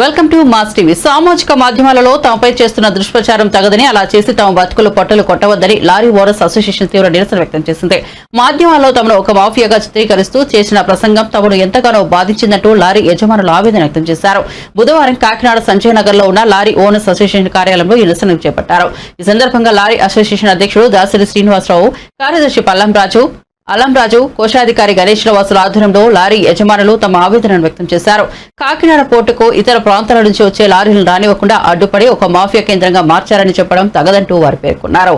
Welcome to mass TV. సామాజిక మాధ్యమాలలో తమపై చేస్తున్న దుష్ప్రచారం తగదని అలా చేసి తమ బతుకులు పొట్టలు కొట్టవద్దని లారీ ఓరస్ అసోసియేషన్ తీవ్ర నిరసన వ్యక్తం చేసింది. మాధ్యమాల్లో తమను ఒక మాఫియాగా చిత్రీకరిస్తూ చేసిన ప్రసంగం తమను ఎంతగానో బాధించిందంటూ లారీ యజమానులు ఆవేదన వ్యక్తం చేశారు. బుధవారం కాకినాడ సంజయ్ నగర్లో ఉన్న లారీ ఓనర్స్ అసోసియేషన్ కార్యాలయంలో ఈ నిరసన చేపట్టారు. ఈ సందర్భంగా లారీ అసోసియేషన్ అధ్యక్షుడు దాసరి శ్రీనివాసరావు కార్యదర్శి పల్లం రాజు అలంరాజు కోశాధికారి గణేష్ వాసుల ఆధ్వర్యంలో లారీ యజమానులు తమ ఆవేదనను వ్యక్తం చేశారు. కాకినాడ పోర్టుకు ఇతర ప్రాంతాల నుంచి వచ్చే లారీలను రానివ్వకుండా అడ్డుపడి ఒక మాఫియా కేంద్రంగా మార్చారని చెప్పడం తగదంటూ వారు పేర్కొన్నారు.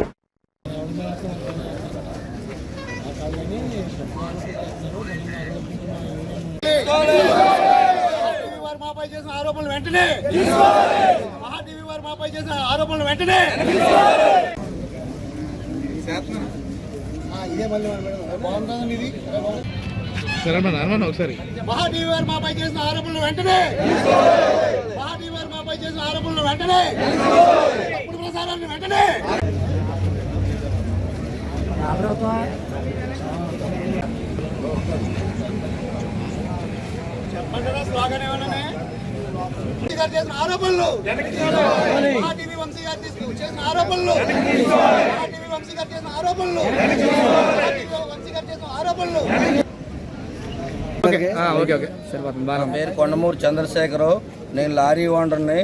వారు మాపై చేసిన ఆరోపణలు వెంటనే. సరే అన్న అన్న ఒకసారి. మహాటీవీ వారు మాపై చేసిన ఆరోపణలు వెంటనే! మహాటీవీ వారు మాపై చేసిన ఆరోపణలు వెంటనే! తప్పుడు ప్రసారాన్ని వెంటనే! చెప్పండి రా, ఏమన్నా మీరు చేసిన ఆరోపణలు టీవీ వంశీ గారు చేసిన ఆరోపణలు టీవీ వంశీ గారు చేసిన ఆరోపణలు వంశీ గారు చేసిన ఆరోపణలు నా పేరు కొండమూరు చంద్రశేఖరరావు. నేను లారీ ఓనర్ని.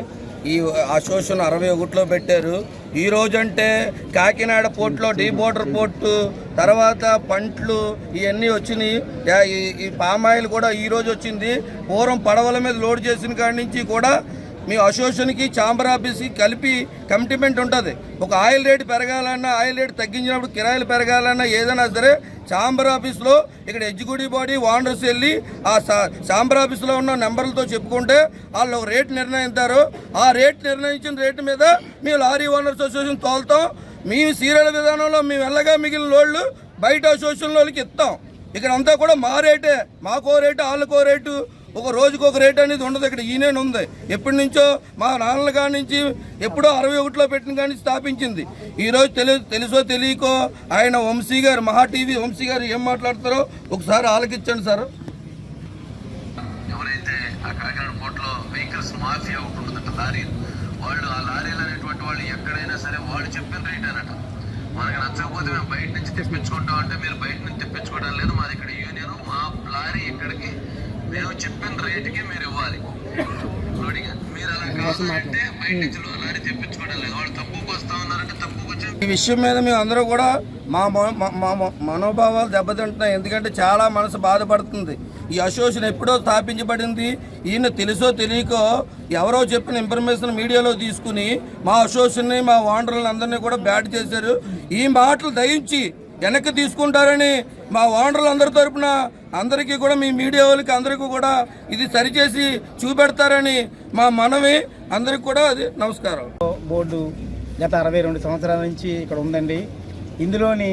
ఈ అసోసియేషన్ అరవై ఒకటిలో పెట్టారు. ఈ రోజంటే కాకినాడ పోర్టులో డీ బోర్డర్ పోర్టు తర్వాత పంట్లు ఇవన్నీ వచ్చినాయి. ఈ- పామాయిల్ కూడా ఈ రోజు వచ్చింది. పూర్వం పడవల మీద లోడ్ చేసిన కాడి నుంచి కూడా మీ అసోసియేషన్కి ఛాంబర్ ఆఫీస్కి కలిపి కమిట్మెంట్ ఉంటుంది. ఒక ఆయిల్ రేటు పెరగాలన్నా ఆయిల్ రేటు తగ్గించినప్పుడు కిరాయిలు పెరగాలన్నా ఏదైనా సరే ఛాంబర్ ఆఫీస్లో ఇక్కడ ఎగ్జిక్యూటివ్ బాడీ ఓనర్స్ వెళ్ళి ఆ సా- ఛాంబర్ ఆఫీస్లో ఉన్న నెంబర్లతో చెప్పుకుంటే వాళ్ళు ఒక రేటు నిర్ణయిస్తారు. ఆ రేట్ నిర్ణయించిన రేటు మీద మేము లారీ ఓనర్స్ అసోసియేషన్ తోలుతాం. మేము సీరియల్ విధానంలో మేము వెళ్ళగా మిగిలిన లోళ్ళు బయట అసోసియేషన్ వాళ్ళకి ఇస్తాం. ఇక్కడ అంతా కూడా మా రేటే మాకో రేటు వాళ్ళకో రేటు ఒక రోజుకు ఒక రేట్ అనేది ఉండదు ఇక్కడ. ఈయన ఉంది ఎప్పటి నుంచో మా నాన్నల కాడి నుంచి ఎప్పుడో అరవై ఒకటిలో పెట్టిన కానీ స్థాపించింది. ఈరోజు తెలి తెలుసో తెలియకో ఆయన వంశీ గారు మహా టీవీ వంశీ గారు ఏం మాట్లాడతారో ఒకసారి ఆలకించండి సార్. ఎవరైతే ఆ కాకినాడ పోర్టులో వెహికల్స్ మాఫియా ఒకటి ఉంటుందంట లారీ. వాళ్ళు ఆ లారీలు అనేటువంటి వాళ్ళు ఎక్కడైనా సరే వాళ్ళు చెప్పిన రేట్ అనట. మనకు నచ్చకపోతే మేము బయట నుంచి తెప్పించుకుంటాం అంటే మీరు బయట నుంచి తెప్పించుకోవడం లేదు. మాది ఇక్కడ యూనియన్. మా లారీ ఇక్కడికి మేము చెప్పిన రేటుకి మీరు ఇవ్వాలి. మీరు అలా కావాలంటే బయట నుంచి లారీ తెప్పించుకోవడం లేదు. వాళ్ళు తక్కువకి వస్తా ఉన్నారంటే వచ్చి ఈ విషయం మీద మేము అందరూ కూడా మా మనోభావాలు దెబ్బతింటున్నాయి. ఎందుకంటే చాలా మనసు బాధపడుతుంది. ఈ అసోసియేషన్ ఎప్పుడో స్థాపించబడింది. ఈయన తెలుసో తెలియకో ఎవరో చెప్పిన ఇన్ఫర్మేషన్ మీడియాలో తీసుకుని మా అసోసియేషన్ని మా ఓనర్లను అందరినీ కూడా బ్యాట్ చేశారు. ఈ మాటలు దయించి వెనక్కి తీసుకుంటారని మా ఓనర్లు అందరి తరపున అందరికీ కూడా మీ మీడియా వాళ్ళకి అందరికీ కూడా ఇది సరిచేసి చూపెడతారని మా మనవి. అందరికీ కూడా అది నమస్కారం. బోర్డు గత అరవై రెండు సంవత్సరాల నుంచి ఇక్కడ ఉందండి. ఇందులోని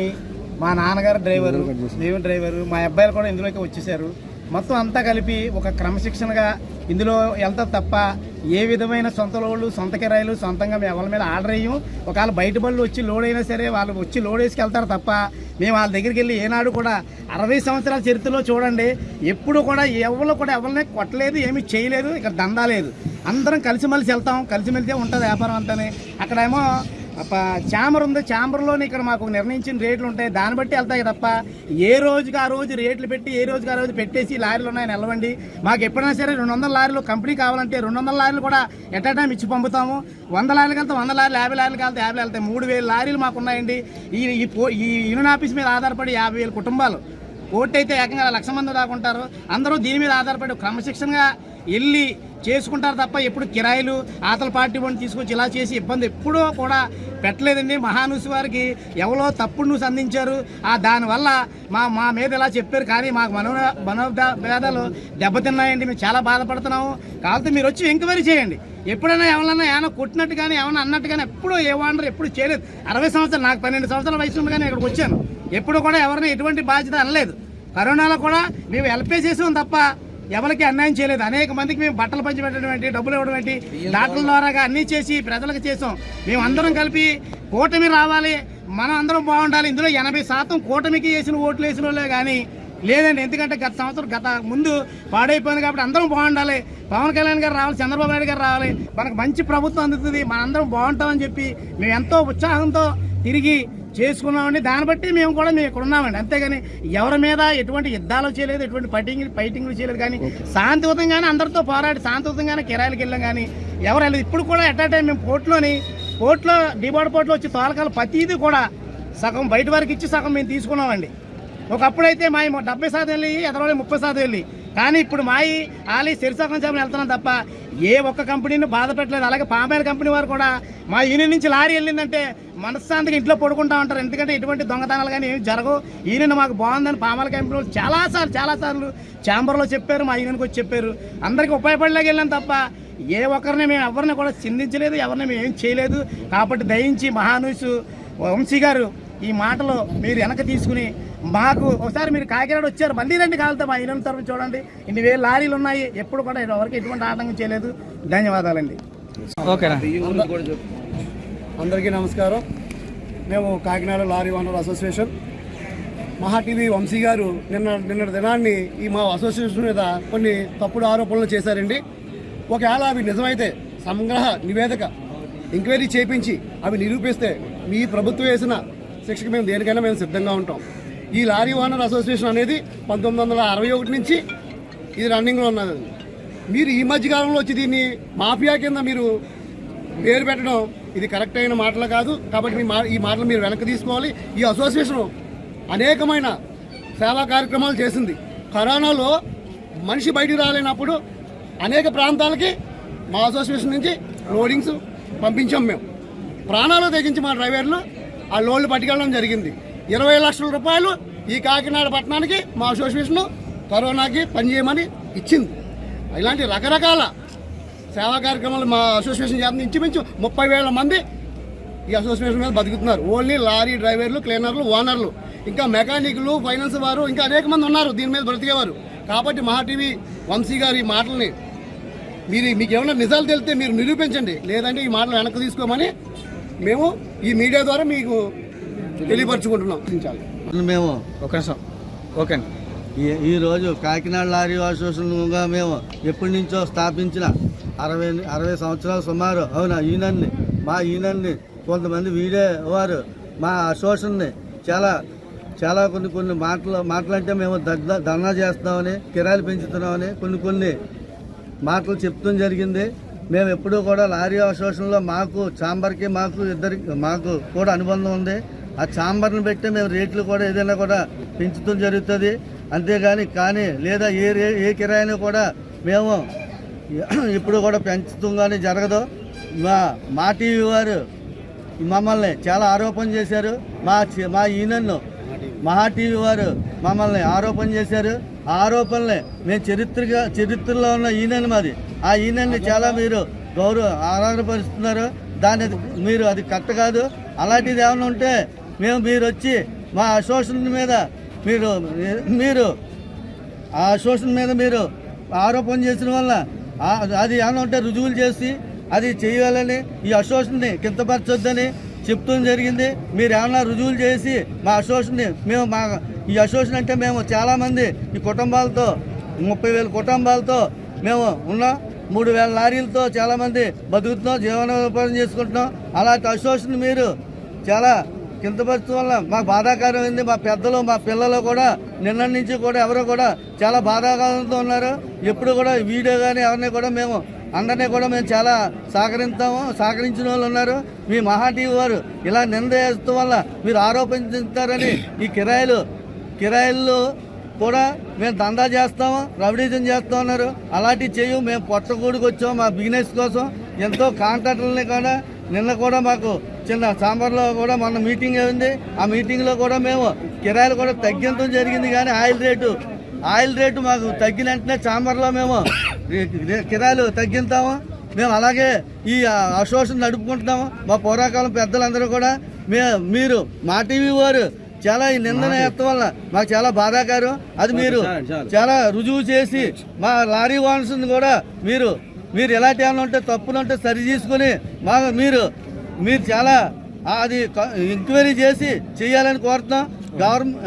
మా నాన్నగారు డ్రైవరు దేవుని డ్రైవరు మా అబ్బాయిలు కూడా ఇందులోకి వచ్చేసారు. మొత్తం అంతా కలిపి ఒక క్రమశిక్షణగా ఇందులో వెళ్తా తప్ప ఏ విధమైన సొంత లోడ్లు సొంత కిరాయిలు సొంతంగా మేము ఎవరి మీద ఆర్డర్ అయ్యాం ఒకవేళ బయట బళ్ళు వచ్చి లోడ్ అయినా సరే వాళ్ళు వచ్చి లోడ్ వేసుకెళ్తారు తప్ప మేము వాళ్ళ దగ్గరికి వెళ్ళి ఏనాడు కూడా అరవై సంవత్సరాల చరిత్రలో చూడండి ఎప్పుడు కూడా ఎవరు కూడా ఎవరిని కొట్టలేదు ఏమీ చేయలేదు ఇక్కడ దందా లేదు. అందరం కలిసిమెలిసి వెళ్తాం కలిసిమెలిసే ఉంటుంది వ్యాపారం అంతానే. అక్కడేమో ఛాంబర్ ఉంది. ఛాంబర్లోనే ఇక్కడ మాకు నిర్ణయించిన రేట్లు ఉంటాయి. దాన్ని బట్టి వెళ్తాయి తప్ప ఏ రోజుకి ఆ రోజు రేట్లు పెట్టి ఏ రోజుకి ఆ రోజు పెట్టేసి లారీలు ఉన్నాయని వెళ్ళవండి. మాకు ఎప్పుడైనా సరే రెండు వందల లారీలు కంపెనీ కావాలంటే రెండు వందల లారీలు కూడా ఎట్ టైం ఇచ్చి పంపుతాము. వంద లారీలు వెళ్తే వంద లారీలు యాభై లారీలు వెళ్తే యాభై వెళ్తాయి మూడు వేల లారీలు మాకు ఉన్నాయండి. ఈ ఈ పో- ఈ యూనియన్ ఆఫీస్ మీద ఆధారపడి యాభై వేల కుటుంబాలు. ఓటు అయితే ఏకంగా లక్ష మంది దాకుంటారు అందరూ దీని మీద ఆధారపడి క్రమశిక్షణగా వెళ్ళి చేసుకుంటారు తప్ప ఎప్పుడు కిరాయిలు ఆతల పార్టీ వాడిని తీసుకొచ్చి ఇలా చేసి ఇబ్బంది ఎప్పుడూ కూడా పెట్టలేదండి. మహానుసి వారికి ఎవరో తప్పుడు న్యూస్ అందించారు ఆ దానివల్ల మా మా మీద ఇలా చెప్పారు. కానీ మాకు మనో మనోభేదాలు దెబ్బతిన్నాయండి. మేము చాలా బాధపడుతున్నాము. కాకపోతే మీరు వచ్చి ఎంక్వైరీ చేయండి. ఎప్పుడైనా ఎవరన్నా ఏమైనా కొట్టినట్టు కానీ ఏమైనా అన్నట్టు కానీ ఎప్పుడూ ఏ వాండర్ ఎప్పుడు చేయలేదు. అరవై సంవత్సరాలు నాకు పన్నెండు సంవత్సరాల వయసు ఉండగానే ఇక్కడికి వచ్చాను. ఎప్పుడు కూడా ఎవరైనా ఎటువంటి బాధ్యత అనలేదు. కరోనాలో కూడా మేము హెల్ప్ చేసాం తప్ప ఎవరికి అన్యాయం చేయలేదు. అనేక మందికి మేము బట్టలు పంచి పెట్టడం ఏంటి డబ్బులు ఇవ్వడం ఏంటి డాక్టర్ల ద్వారాగా అన్నీ చేసి ప్రజలకు చేసాం. మేము అందరం కలిపి కూటమి రావాలి మనం అందరం బాగుండాలి. ఇందులో ఎనభై శాతం కూటమికి వేసిన ఓట్లు వేసిన వాళ్ళే కానీ లేదండి. ఎందుకంటే గత సంవత్సరం గత ముందు పాడైపోయింది కాబట్టి అందరం బాగుండాలి. పవన్ కళ్యాణ్ గారు రావాలి చంద్రబాబు నాయుడు గారు రావాలి. మనకు మంచి ప్రభుత్వం అందుతుంది. మనందరం బాగుంటామని చెప్పి మేము ఎంతో ఉత్సాహంతో తిరిగి చేసుకున్నామండి. దాన్ని బట్టి మేము కూడా మేము ఇక్కడ ఉన్నామండి. అంతేగాని ఎవరి మీద ఎటువంటి యుద్ధాలు చేయలేదు ఎటువంటి ఫైటింగ్ ఫైటింగ్లు చేయలేదు. కానీ శాంతియుతంగానే అందరితో పోరాడి శాంతియుతంగానే కిరాయిలకు వెళ్ళాం. కానీ ఎవరు వెళ్ళలేదు. ఇప్పుడు కూడా ఎట్ టైం మేము పోర్టులోని పోర్టులో డిబాడ్ పోర్టులో వచ్చి తోలకాలు ప్రతిదీ కూడా సగం బయట వరకు ఇచ్చి సగం మేము తీసుకున్నామండి. ఒకప్పుడైతే మా డెబ్బై శాతం వెళ్ళి ఎదరవాళ్ళు ముప్పై శాతం వెళ్ళి కానీ ఇప్పుడు మాయి ఆలీ సిరిసకం చేపలు వెళ్తున్నాం తప్ప ఏ ఒక్క కంపెనీని బాధ పెట్టలేదు. అలాగే పామాయిల్ కంపెనీ వారు కూడా మా యూనియన్ నుంచి లారీ వెళ్ళిందంటే మనశ్శాంతికి ఇంట్లో పడుకుంటా ఉంటారు. ఎందుకంటే ఎటువంటి దొంగతనాలు కానీ ఏమి జరగవు. యూనియన్ మాకు బాగుందని పామాయిల్ కంపెనీ వాళ్ళు చాలాసార్లు చాలాసార్లు ఛాంబర్లో చెప్పారు మా యూనియన్కి వచ్చి చెప్పారు. అందరికీ ఉపయోగపడలేక వెళ్ళాం తప్ప ఏ ఒక్కరిని మేము ఎవరిని కూడా చిందించలేదు ఎవరిని మేము ఏం చేయలేదు. కాబట్టి దయించి మహానుషు వంశీ గారు ఈ మాటలు మీరు వెనక తీసుకుని మాకు ఒకసారి మీరు కాకినాడ వచ్చారు మళ్ళీ రండి కాలుతో మా ఇల్లు తరఫు చూడండి. ఇన్ని వేలు లారీలు ఉన్నాయి ఎప్పుడు కూడా ఎవరికి ఎటువంటి ఆటంకం చేయలేదు. ధన్యవాదాలండి. ఓకేనా అందరికీ నమస్కారం. మేము Kakinada lorry owner association. Maha TV Vamshi garu నిన్న నిన్న దినాన్ని ఈ మా అసోసియేషన్ మీద కొన్ని తప్పుడు ఆరోపణలు చేశారండి. ఒకవేళ అవి నిజమైతే సంగ్రహ నివేదిక ఎంక్వైరీ చేపించి అవి నిరూపిస్తే మీ ప్రభుత్వం వేసిన శిక్షకు మేము దేనికైనా మేము సిద్ధంగా ఉంటాం. ఈ లారీ ఓనర్ అసోసియేషన్ అనేది పంతొమ్మిది వందల అరవై ఒకటి నుంచి ఇది రన్నింగ్లో ఉన్నది. మీరు ఈ మధ్యకాలంలో వచ్చి దీన్ని మాఫియా కింద మీరు పేరు పెట్టడం ఇది కరెక్ట్ అయిన మాటలు కాదు. కాబట్టి మీ మా ఈ మాటలు మీరు వెనక్కి తీసుకోవాలి. ఈ అసోసియేషన్ అనేకమైన సేవా కార్యక్రమాలు చేసింది. కరోనాలో మనిషి బయటికి రాలేనప్పుడు అనేక ప్రాంతాలకి మా అసోసియేషన్ నుంచి లోడింగ్స్ పంపించాం మేము. ప్రాణాలు తెగించి మా డ్రైవర్లు ఆ లోన్లు పట్టుకెళ్ళడం జరిగింది. ఇరవై లక్షల రూపాయలు ఈ కాకినాడ పట్టణానికి మా అసోసియేషన్ కరోనాకి పనిచేయమని ఇచ్చింది. ఇలాంటి రకరకాల సేవా కార్యక్రమాలు మా అసోసియేషన్ చేత ఇంచుమించు ముప్పై వేల మంది ఈ అసోసియేషన్ మీద బతుకుతున్నారు. ఓన్లీ లారీ డ్రైవర్లు క్లీనర్లు ఓనర్లు ఇంకా మెకానిక్లు ఫైనాన్స్ వారు ఇంకా అనేక మంది ఉన్నారు దీని మీద బ్రతికేవారు. కాబట్టి మహా టీవీ వంశీ గారి మాటల్ని మీరు మీకు ఏమైనా నిజాలు తెలిస్తే మీరు నిరూపించండి. లేదంటే ఈ మాటలు వెనక్కి తీసుకోమని మేము ఈ మీడియా ద్వారా మీకు తెలియపరచుకుంటున్నాం. మేము ఒక నిమిషం. ఓకే. ఈ- ఈరోజు కాకినాడ లారీ అసోసియేషన్గా మేము ఎప్పటి నుంచో స్థాపించిన అరవై అరవై సంవత్సరాలు సుమారు అవునా ఈయనన్ని మా ఈయనన్ని కొంతమంది వీడే వారు మా అసోసియేషన్ని చాలా చాలా కొన్ని కొన్ని మాటలు మాటలంటే మేము దగ్ధ ధర్నా చేస్తామని కిరాయిలు పెంచుతున్నామని కొన్ని కొన్ని మాటలు చెప్తాం జరిగింది. మేము ఎప్పుడూ కూడా లారీ అసోసియేషన్లో మాకు చాంబర్కి మాకు ఇద్దరికి మాకు కూడా అనుబంధం ఉంది. ఆ ఛాంబర్ని పెట్టి మేము రేట్లు కూడా ఏదైనా కూడా పెంచుతూ జరుగుతుంది. అంతేగాని కానీ లేదా ఏ రే ఏ కిరాయిని కూడా మేము ఇప్పుడు కూడా పెంచుతూ కానీ జరగదు. మా మా టీవీ వారు మమ్మల్ని చాలా ఆరోపణ చేశారు. మా మా ఈయనను మహా టీవీ వారు మమ్మల్ని ఆరోపణ చేశారు. ఆ ఆరోపణలే మేము చరిత్రగా చరిత్రలో ఉన్న ఈయనని మాది. ఆ ఈయనని చాలా మీరు గౌరవ ఆరాధనపరుస్తున్నారు. దాన్ని అది- మీరు అది కరెక్ట్ కాదు. అలాంటిది ఏమైనా ఉంటే మేము మీరు వచ్చి మా అసోసియేషన్ మీద మీరు మీరు ఆ అసోసియేషన్ మీద మీరు ఆరోపణ చేసిన వల్ల అది ఏమైనా ఉంటే రుజువులు చేసి అది చేయాలని ఈ అసోసియేషన్ని కింతపరచొద్దని చెప్తుంది జరిగింది. మీరు ఏమన్నా రుజువులు చేసి మా అసోసియేషన్ని మేము మా ఈ అసోసియేషన్ అంటే మేము చాలామంది ఈ కుటుంబాలతో ముప్పై వేల కుటుంబాలతో మేము ఉన్నాం మూడు వేల లారీలతో చాలామంది బతుకుతున్నాం జీవనోపాధి చేసుకుంటున్నాం. అలాంటి అసోసియేషన్ మీరు చాలా కిందపరచడం వల్ల మాకు బాధాకరమైంది. మా పెద్దలు మా పిల్లలు కూడా నిన్న నుంచి కూడా ఎవరు కూడా చాలా బాధాకరంతో ఉన్నారు. ఎప్పుడు కూడా వీడియో కానీ ఎవరిని కూడా మేము అందరినీ కూడా మేము చాలా సహకరిస్తాము సహకరించిన వాళ్ళు ఉన్నారు. మీ మహా టీవీ వారు ఇలా నింద వేయడం వల్ల మీరు ఆరోపించుతారని ఈ కిరాయిలు కిరాయిల్లో కూడా మేము దందా చేస్తాము రవిడీజన్ చేస్తా ఉన్నారు. అలాంటివి చేయము మేము పొట్టకూడికి వచ్చాము మా బిజినెస్ కోసం. ఎంతో కాంట్రాక్టర్లని కూడా నిన్న కూడా మాకు చిన్న సాంబార్లో కూడా మొన్న మీటింగ్ అయింది ఆ మీటింగ్లో కూడా మేము కిరాయిలు కూడా తగ్గించడం జరిగింది కానీ ఆయిల్ రేటు ఆయిల్ రేటు మాకు తగ్గిన వెంటనే చాంబర్లో మేము కిరాయిలు తగ్గిస్తాము మేము అలాగే ఈ అసోసియేషన్ నడుపుకుంటున్నాము. మా పూర్వకాలం పెద్దలందరూ కూడా మే మీరు మా టీవీ వారు చాలా ఈ నిందన ఎత్తడం వల్ల మాకు చాలా బాధాకరం. అది మీరు చాలా రుజువు చేసి మా లారీ ఓనర్స్ కూడా మీరు మీరు ఎలాంటి ఏమైనా ఉంటే తప్పులు ఉంటే సరి చేసుకుని మా మీరు మీరు చాలా అది ఎంక్వైరీ చేసి చేయాలని కోరుతున్నాం. గవర్నమెంట్